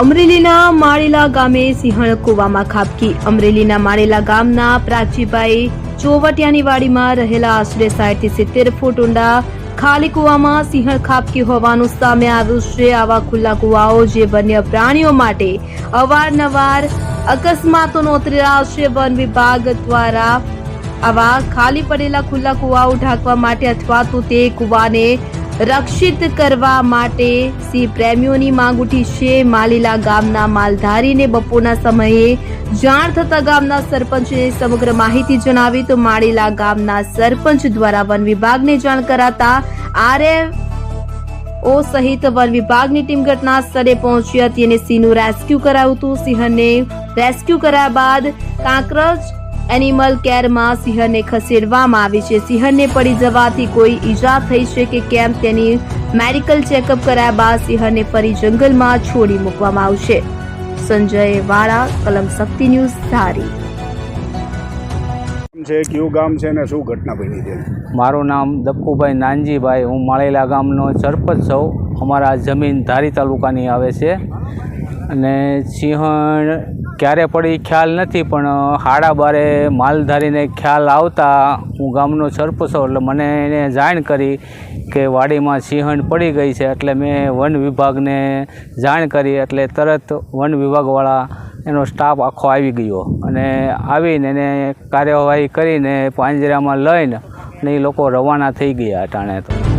અમરેલીના માળેલા ગામે સિંહણ કૂવામાં ખાબકી. અમરેલીના માળેલા ગામના પ્રાચીભાઈ ચોવટિયાની વાડીમાં રહેલા આશરે સાઠથી સિત્તેર ફૂટ ઊંડા ખાલી કૂવામાં સિંહણ ખાબકી હોવાનું સામે આવ્યું છે. આવા ખુલ્લા કૂવાઓ જે વન્ય પ્રાણીઓ માટે અવારનવાર અકસ્માતો નોતરી રહ્યા છે. વન વિભાગ દ્વારા આવા ખાલી પડેલા ખુલ્લા કૂવાઓ ઢાંકવા માટે અથવા તો તે કૂવાને રક્ષિત કરવા માટે સિંહ પ્રેમીઓની માંગ ઉઠી છે. માલીલા ગામના માલધારીને બપોરના સમયે જાણ થતા ગામના સરપંચને સમગ્ર માહિતી જણાવી તો માળીલા ગામના સરપંચ દ્વારા વન વિભાગને જાણ કરાતા આરએફ ઓ સહિત વન વિભાગની ટીમ ઘટના સ્થળે પહોંચી હતી અને સિંહનું રેસ્ક્યુ કરાયું હતું. સિંહને રેસ્ક્યુ કરાયા બાદ કાંકરજ એનિમલ કેરમાં સિંહને ખસેડવામાં આવી છે. સિંહને પડી જવાથી કોઈ ઈજા થઈ છે કે કેમ તેની મેડિકલ ચેકઅપ કરાયા બાદ સિંહને ફરી જંગલમાં છોડી મૂકવામાં આવશે. સંજય વાળા કલમ શક્તિ ન્યૂઝ ધારી. છે કયું ગામ છે ને શું ઘટના બની છે? મારું નામ દપ્પુભાઈ નાનજીભાઈ. હું માળેલા ગામનો સરપંચ છું. અમારા જમીન ધારી તાલુકાની આવે છે. અને સિંહણ ક્યારે પડી ખ્યાલ નથી, પણ હાડા બારે માલધારીને ખ્યાલ આવતા હું ગામનો સરપંચ એટલે મને એને જાણ કરી કે વાડીમાં સિંહણ પડી ગઈ છે, એટલે મેં વન વિભાગને જાણ કરી, એટલે તરત વન વિભાગવાળા એનો સ્ટાફ આખો આવી ગયો. અને આવીને એને કાર્યવાહી કરીને પાંજરામાં લઈને ને એ લોકો રવાના થઈ ગયા અટાણે તો.